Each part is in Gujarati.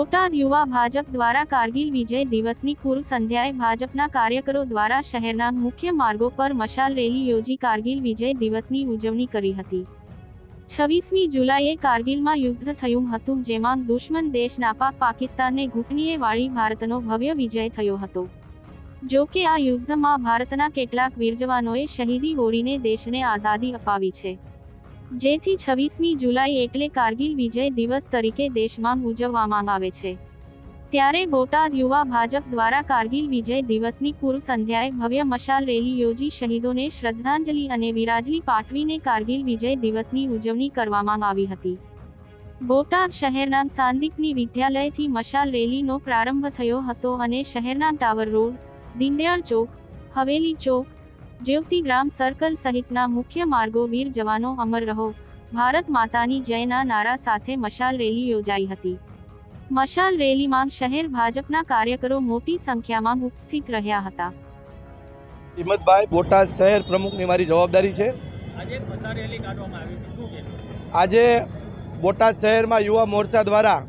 યુવા ભાજપ દ્વારા કારગિલ વિજય દિવસની પૂર્વ સંધ્યાએ ભાજપના કાર્યકરો દ્વારા શહેરના મુખ્ય માર્ગો પર મશાલ રેલી યોજી કારગિલ વિજય દિવસની ઉજવણી કરી હતી. છવ્વીસમી જુલાઈએ કારગિલમાં યુદ્ધ થયું હતું, જેમાં દુશ્મન દેશ નાપાક પાકિસ્તાનને ઘૂંટણીએ વાળી ભારતનો ભવ્ય વિજય થયો હતો. જો કે આ યુદ્ધમાં ભારતના કેટલાક વીર જવાનોએ શહીદી વોરીને દેશને આઝાદી અપાવી છે. જેથી છવ્વીસમી જુલાઈ એટલે કારગિલ વિજય દિવસ તરીકે દેશમાં ઉજવવામાં આવે છે. ત્યારે બોટાદ યુવા ભાજપ દ્વારા કારગિલ વિજય દિવસની પૂર્વ સંધ્યાએ ભવ્ય મશાલ રેલી યોજી શહીદોને શ્રદ્ધાંજલિ અને વિરાજલી પાઠવીને કારગિલ વિજય દિવસની ઉજવણી કરવામાં આવી હતી. બોટાદ શહેરના સાંદીપની વિદ્યાલયથી મશાલ રેલીનો પ્રારંભ થયો હતો અને શહેરના tower road Deendayal Chowk, Haveli Chowk Jyotigram circle સહિતના મુખ્ય માર્ગો વીર જવાનો અમર રહો. ભારત માતાની જયના નારા સાથે મશાલ રેલી યોજાઈ હતી. મશાલ રેલીમાં શહેર ભાજપના કાર્યકરો મોટી સંખ્યામાં ઉપસ્થિત રહ્યા હતા. હિંમતભાઈ બોટાદ શહેર પ્રમુખની મારી જવાબદારી છે. આજે એક મતદાર રેલી કાઢવામાં આવી છે. શું કહેશો? આજે બોટાદ શહેરમાં યુવા મોરચા દ્વારા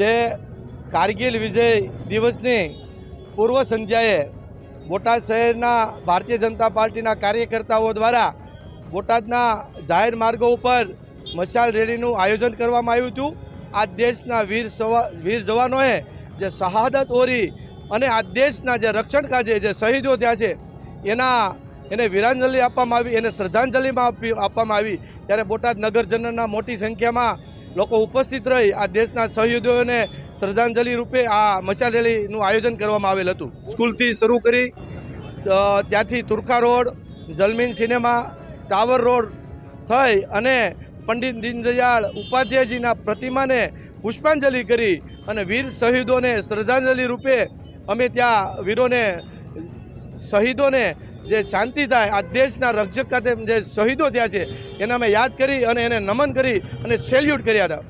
જે કારગિલ વિજય દિવસની પૂર્વ સંધ્યાએ બોટાદ શહેરના ભારતીય જનતા પાર્ટીના કાર્યકર્તાઓ દ્વારા બોટાદના જાહેર માર્ગો ઉપર મશાલ રેલીનું આયોજન કરવામાં આવ્યું હતું. આ દેશના વીર વીર જવાનોએ જે શહાદત ઓરી અને આ દેશના જે રક્ષણ કાજે જે શહીદો થયા છે, એના, એને વીરાંજલિ આપવામાં આવી, એને શ્રદ્ધાંજલિમાં આપી, આપવામાં આવી. ત્યારે બોટાદ નગરજનોના મોટી સંખ્યામાં લોકો ઉપસ્થિત રહી આ દેશના શહીદોને શ્રદ્ધાંજલિ રૂપે આ મશાલ રેલીનું આયોજન કરવામાં આવેલ હતું. સ્કૂલથી શરૂ કરી ત્યાંથી Turkha road, Jalmin cinema, tower road થઈ અને પંડિત દીનદયાળ ઉપાધ્યાયજીના પ્રતિમાને પુષ્પાંજલિ કરી અને વીર શહીદોને શ્રદ્ધાંજલિ રૂપે અમે ત્યાં વીરોને, શહીદોને જે શાંતિ થાય, આ દેશના રક્ષક ખાતે જે શહીદો થયા છે, એને અમે યાદ કરી અને એને નમન કરી અને સેલ્યુટ કર્યા હતા.